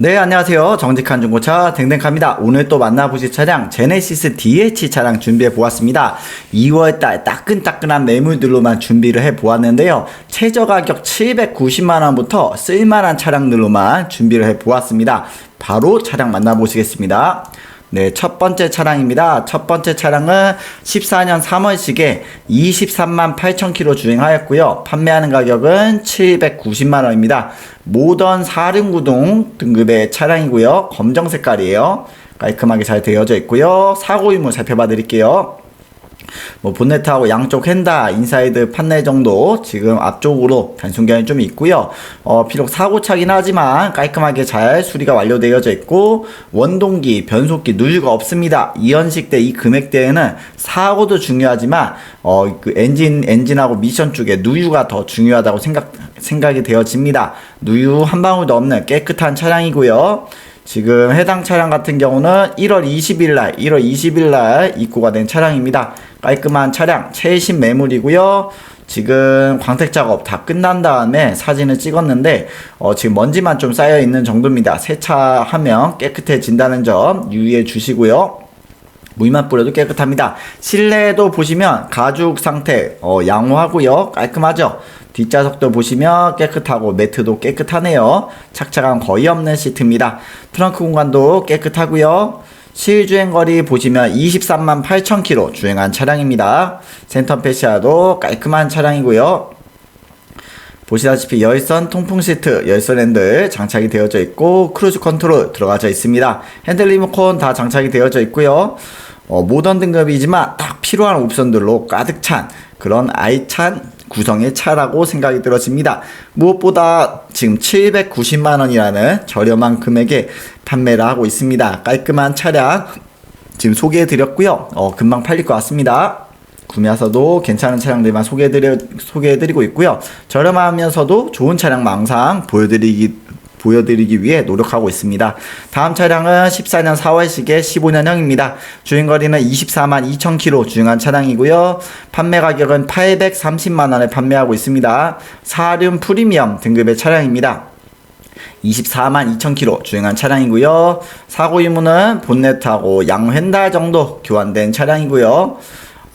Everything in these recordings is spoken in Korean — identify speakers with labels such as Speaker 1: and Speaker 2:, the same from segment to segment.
Speaker 1: 네, 안녕하세요. 정직한 중고차 댕댕카입니다. 오늘 또 만나보실 차량 제네시스 DH 차량 준비해 보았습니다. 2월달 따끈따끈한 매물들로만 준비를 해 보았는데요. 최저 가격 790만 원부터 쓸만한 차량들로만 준비를 해 보았습니다. 바로 차량 만나보시겠습니다. 네, 첫 번째 차량입니다. 첫 번째 차량은 14년 3월식에 23만 8천 킬로 주행하였고요. 판매하는 가격은 790만 원입니다. 모던 4륜구동 등급의 차량이고요. 검정 색깔이에요. 깔끔하게 잘 되어져 있고요. 사고 유무 살펴봐 드릴게요. 뭐 본네트하고 양쪽 핸다 인사이드 판넬 정도 지금 앞쪽으로 단순견이 좀 있고요. 어, 비록 사고차긴 하지만 깔끔하게 잘 수리가 완료되어져 있고 원동기, 변속기 누유가 없습니다. 이연식 때 이 금액대에는 사고도 중요하지만 어, 그 엔진 엔진하고 미션 쪽에 누유가 더 중요하다고 생각 생각이 되어집니다. 누유 한 방울도 없는 깨끗한 차량이고요. 지금 해당 차량 같은 경우는 1월 20일 날, 1월 20일 날 입고가 된 차량입니다. 깔끔한 차량, 최신 매물이고요. 지금 광택 작업 다 끝난 다음에 사진을 찍었는데 어, 지금 먼지만 좀 쌓여 있는 정도입니다. 세차하면 깨끗해진다는 점 유의해 주시고요. 물만 뿌려도 깨끗합니다. 실내도 보시면 가죽 상태 어, 양호하고요. 깔끔하죠. 뒷좌석도 보시면 깨끗하고 매트도 깨끗하네요. 착착한 거의 없는 시트입니다. 트렁크 공간도 깨끗하고요. 실주행 거리 보시면 23만 8천 킬로 주행한 차량입니다. 센터 페시아도 깔끔한 차량이고요. 보시다시피 열선 통풍 시트, 열선 핸들 장착이 되어져 있고 크루즈 컨트롤 들어가져 있습니다. 핸들 리모컨 다 장착이 되어져 있고요. 어, 모던 등급이지만 딱 필요한 옵션들로 가득 찬 그런 아이찬 구성의 차라고 생각이 들어집니다. 무엇보다 지금 790만원이라는 저렴한 금액에 판매를 하고 있습니다. 깔끔한 차량 지금 소개해 드렸고요. 어, 금방 팔릴 것 같습니다. 구매하셔도 괜찮은 차량들만 소개해드리고 있고요. 저렴하면서도 좋은 차량만 항상 보여드리기, 보여드리기 위해 노력하고 있습니다. 다음 차량은 14년 4월식의 15년형입니다. 주행거리는 24만 2천 킬로 주행한 차량이고요. 판매 가격은 830만 원에 판매하고 있습니다. 사륜 프리미엄 등급의 차량입니다. 24만 2천 킬로 주행한 차량이고요. 사고 유무는 본네트하고 양휀달 정도 교환된 차량이고요.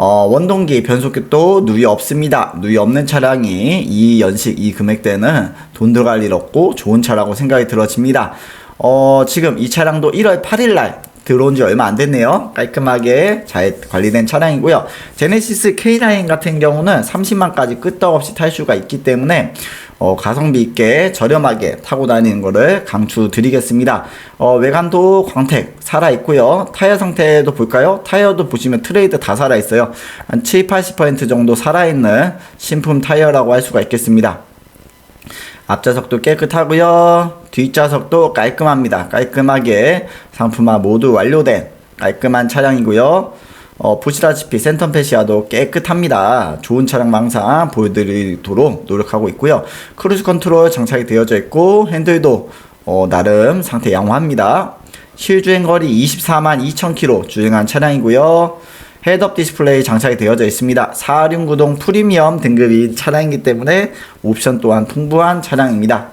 Speaker 1: 어, 원동기 변속기도 누이 없습니다. 누이 없는 차량이 이 연식 이 금액대는 돈 들어갈 일 없고 좋은 차라고 생각이 들어집니다. 어, 지금 이 차량도 1월 8일 날 들어온 지 얼마 안 됐네요. 깔끔하게 잘 관리된 차량이고요. 제네시스 K9 같은 경우는 30만까지 끄떡없이 탈 수가 있기 때문에 어, 가성비 있게 저렴하게 타고 다니는 거를 강추 드리겠습니다. 어, 외관도 광택 살아 있고요. 타이어 상태도 볼까요? 타이어도 보시면 트레이드 다 살아 있어요. 한 7, 80% 정도 살아 있는 신품 타이어라고 할 수가 있겠습니다. 앞좌석도 깨끗하고요. 뒷좌석도 깔끔합니다. 깔끔하게 상품화 모두 완료된 깔끔한 차량이고요. 어, 보시다시피 센터 페시아도 깨끗합니다. 좋은 차량 항상 보여드리도록 노력하고 있고요. 크루즈 컨트롤 장착이 되어져 있고 핸들도 어, 나름 상태 양호합니다. 실주행 거리 24만 2천 킬로 주행한 차량이고요. 헤드업 디스플레이 장착이 되어져 있습니다. 4륜 구동 프리미엄 등급이 차량이기 때문에 옵션 또한 풍부한 차량입니다.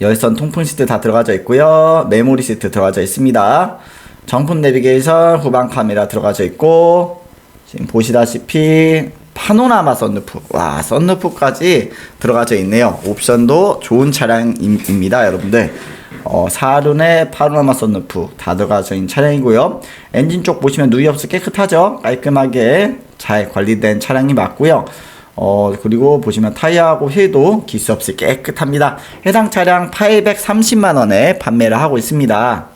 Speaker 1: 열선 통풍 시트 다 들어가져 있고요. 메모리 시트 들어가져 있습니다. 정품 내비게이션 후방 카메라 들어가져 있고 지금 보시다시피 파노라마 썬루프 와 썬루프까지 들어가져 있네요. 옵션도 좋은 차량입니다, 여러분들. 어, 사륜에 파노라마 썬루프 다 들어가져 있는 차량이고요. 엔진 쪽 보시면 누이 없이 깨끗하죠? 깔끔하게 잘 관리된 차량이 맞고요. 어, 그리고 보시면 타이어하고 휠도 기스 없이 깨끗합니다. 해당 차량 830만원에 판매를 하고 있습니다.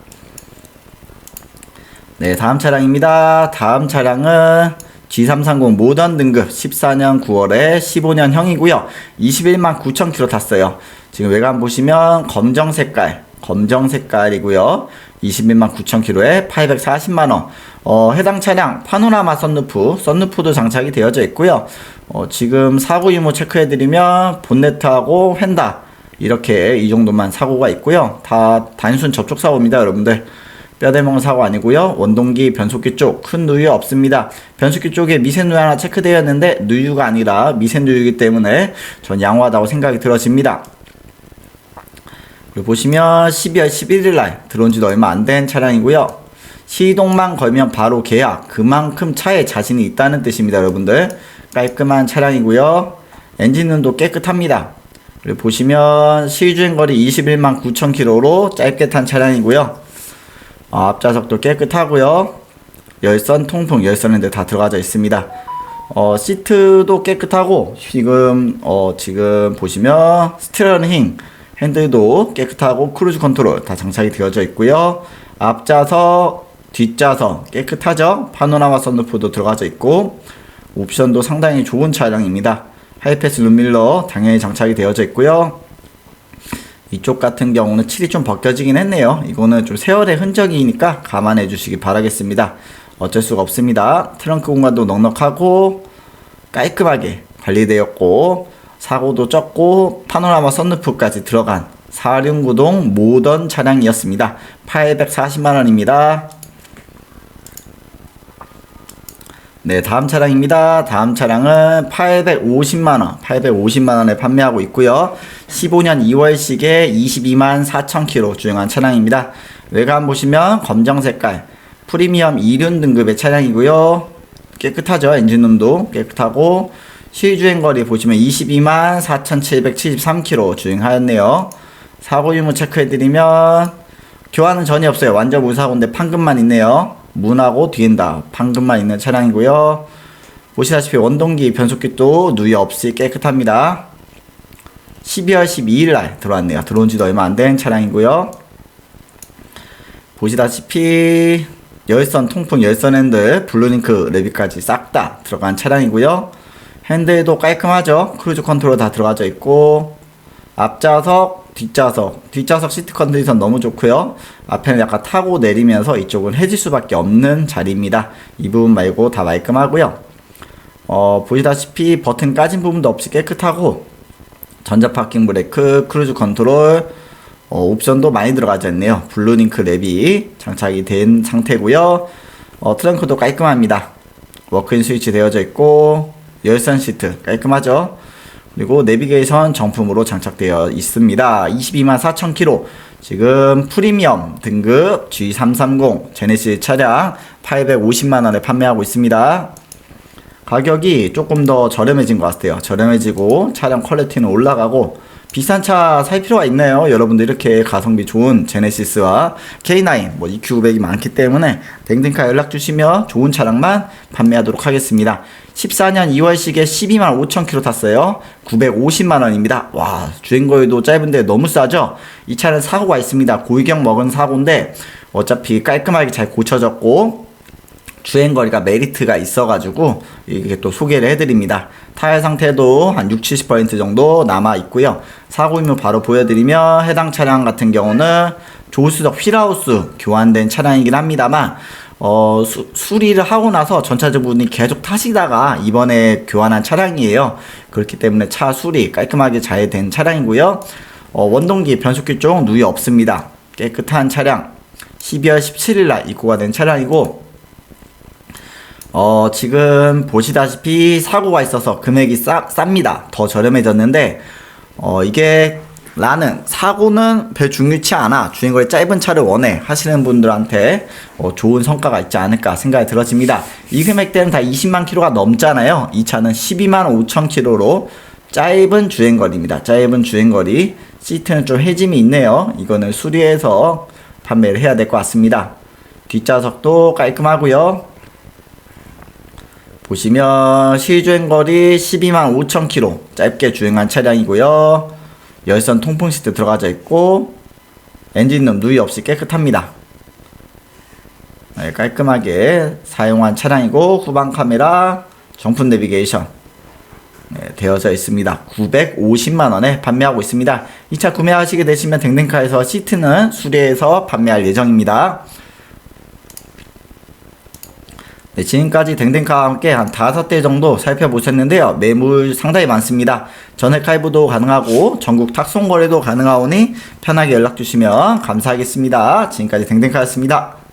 Speaker 1: 네, 다음 차량입니다. 다음 차량은 G330 모던 등급 14년 9월에 15년형이고요. 21만 9천 킬로 탔어요. 지금 외관 보시면 검정 색깔, 검정 색깔이고요. 21만 9천 킬로에 840만 원. 어, 해당 차량 파노라마 썬루프, 썬루프도 장착이 되어져 있고요. 어, 지금 사고 유무 체크해드리면 본네트하고 휀다 이렇게 이 정도만 사고가 있고요. 다 단순 접촉 사고입니다, 여러분들. 뼈대먹은 사고 아니고요. 원동기, 변속기 쪽 큰 누유 없습니다. 변속기 쪽에 미세 누유 하나 체크되었는데 누유가 아니라 미세 누유이기 때문에 전 양호하다고 생각이 들어집니다. 그리고 보시면 12월 11일 날 들어온 지도 얼마 안 된 차량이고요. 시동만 걸면 바로 계약. 그만큼 차에 자신이 있다는 뜻입니다, 여러분들. 깔끔한 차량이고요. 엔진음도 깨끗합니다. 그리고 보시면 시주행 거리 21만 9천 킬로로 짧게 탄 차량이고요. 어, 앞좌석도 깨끗하고요. 열선, 통풍, 열선 핸들 다 들어가져 있습니다. 어, 시트도 깨끗하고 지금 어, 지금 보시면 스티어링 핸들도 깨끗하고 크루즈 컨트롤 다 장착이 되어져 있고요. 앞좌석, 뒷좌석 깨끗하죠? 파노라마 선루프도 들어가져 있고 옵션도 상당히 좋은 차량입니다. 하이패스 룸밀러 당연히 장착이 되어져 있고요. 이쪽 같은 경우는 칠이 좀 벗겨지긴 했네요. 이거는 좀 세월의 흔적이니까 감안해 주시기 바라겠습니다. 어쩔 수가 없습니다. 트렁크 공간도 넉넉하고 깔끔하게 관리되었고 사고도 적고 파노라마 선루프까지 들어간 4륜구동 모던 차량이었습니다. 840만원입니다. 네, 다음 차량입니다. 다음 차량은 850만원, 850만원에 판매하고 있고요. 15년 2월식에 22만 4천 킬로 주행한 차량입니다. 외관 보시면 검정 색깔, 프리미엄 2륜 등급의 차량이고요. 깨끗하죠. 엔진룸도 깨끗하고 시주행 거리 보시면 22만 4,773km 주행하였네요. 사고 유무 체크해드리면 교환은 전혀 없어요. 완전 무사고인데 판금만 있네요. 문하고 뒤엔 다 판금만 있는 차량이고요. 보시다시피 원동기 변속기도 누이 없이 깨끗합니다. 12월 12일 날 들어왔네요. 들어온 지도 얼마 안 된 차량이고요. 보시다시피 열선 통풍 열선 핸들 블루링크 레비까지 싹 다 들어간 차량이고요. 핸들도 깔끔하죠. 크루즈 컨트롤 다 들어가져 있고 앞좌석, 뒷좌석, 뒷좌석 시트 컨디션 너무 좋고요. 앞에는 약간 타고 내리면서 이쪽은 해질 수밖에 없는 자리입니다. 이 부분 말고 다 말끔하고요. 어, 보시다시피 버튼 까진 부분도 없이 깨끗하고 전자 파킹 브레이크, 크루즈 컨트롤, 어, 옵션도 많이 들어가져 있네요. 블루링크 랩이 장착이 된 상태고요. 어, 트렁크도 깔끔합니다. 워크인 스위치 되어져 있고 열선 시트 깔끔하죠. 그리고 내비게이션 정품으로 장착되어 있습니다. 22만 4천 킬로. 지금 프리미엄 등급 G330 제네시스 차량 850만 원에 판매하고 있습니다. 가격이 조금 더 저렴해진 것 같아요. 저렴해지고 차량 퀄리티는 올라가고 비싼 차 살 필요가 있나요? 여러분들 이렇게 가성비 좋은 제네시스와 K9, 뭐 EQ900이 많기 때문에 댕댕카 연락 주시면 좋은 차량만 판매하도록 하겠습니다. 14년 2월식에 12만 5천 킬로 탔어요. 950만 원입니다. 와, 주행거리도 짧은데 너무 싸죠? 이 차는 사고가 있습니다. 고의경 먹은 사고인데 어차피 깔끔하게 잘 고쳐졌고 주행거리가 메리트가 있어가지고 이게 또 소개를 해드립니다. 타일 상태도 한 6, 70% 정도 남아 있고요. 사고 이후 바로 보여드리면 해당 차량 같은 경우는 조수석 휠하우스 교환된 차량이긴 합니다만 어, 수, 수리를 하고 나서 전차주분이 계속 타시다가 이번에 교환한 차량이에요. 그렇기 때문에 차 수리 깔끔하게 잘 된 차량이고요. 어, 원동기 변속기 쪽 누이 없습니다. 깨끗한 차량 12월 17일 날 입고가 된 차량이고 어, 지금 보시다시피 사고가 있어서 금액이 싸, 쌉니다. 더 저렴해졌는데, 어, 이게 나는 사고는 별 중요치 않아. 주행거리 짧은 차를 원해. 하시는 분들한테 어, 좋은 성과가 있지 않을까 생각이 들어집니다. 이 금액대는 다 20만 킬로가 넘잖아요. 이 차는 12만 5천 킬로로 짧은 주행거리입니다. 짧은 주행거리. 시트는 좀 해짐이 있네요. 이거는 수리해서 판매를 해야 될 것 같습니다. 뒷좌석도 깔끔하고요. 보시면 시주행 거리 12만 5천 킬로 짧게 주행한 차량이고요. 열선 통풍 시트 들어가져 있고 엔진룸 누이 없이 깨끗합니다. 네, 깔끔하게 사용한 차량이고 후방 카메라 정품 내비게이션 네, 되어져 있습니다. 950만 원에 판매하고 있습니다. 이 차 구매하시게 되시면 댕댕카에서 시트는 수리해서 판매할 예정입니다. 네, 지금까지 댕댕카와 함께 한 다섯 대 정도 살펴보셨는데요. 매물 상당히 많습니다. 전액 할부도 가능하고 전국 탁송 거래도 가능하오니 편하게 연락 주시면 감사하겠습니다. 지금까지 댕댕카였습니다.